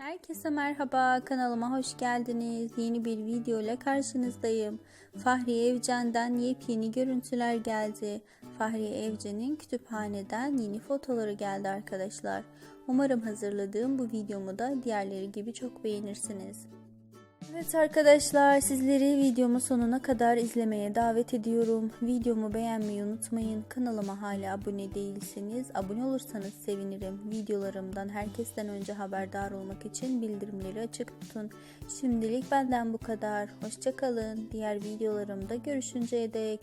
Herkese merhaba, kanalıma hoş geldiniz. Yeni bir video ile karşınızdayım. Fahriye Evcen'den yepyeni görüntüler geldi. Fahriye Evcen'in kütüphaneden yeni fotoları geldi arkadaşlar. Umarım hazırladığım bu videomu da diğerleri gibi çok beğenirsiniz. Evet arkadaşlar sizleri videomu sonuna kadar izlemeye davet ediyorum. Videomu beğenmeyi unutmayın. Kanalıma hala abone değilseniz abone olursanız sevinirim. Videolarımdan herkesten önce haberdar olmak için bildirimleri açık tutun. Şimdilik benden bu kadar. Hoşçakalın. Diğer videolarımda görüşünceye dek.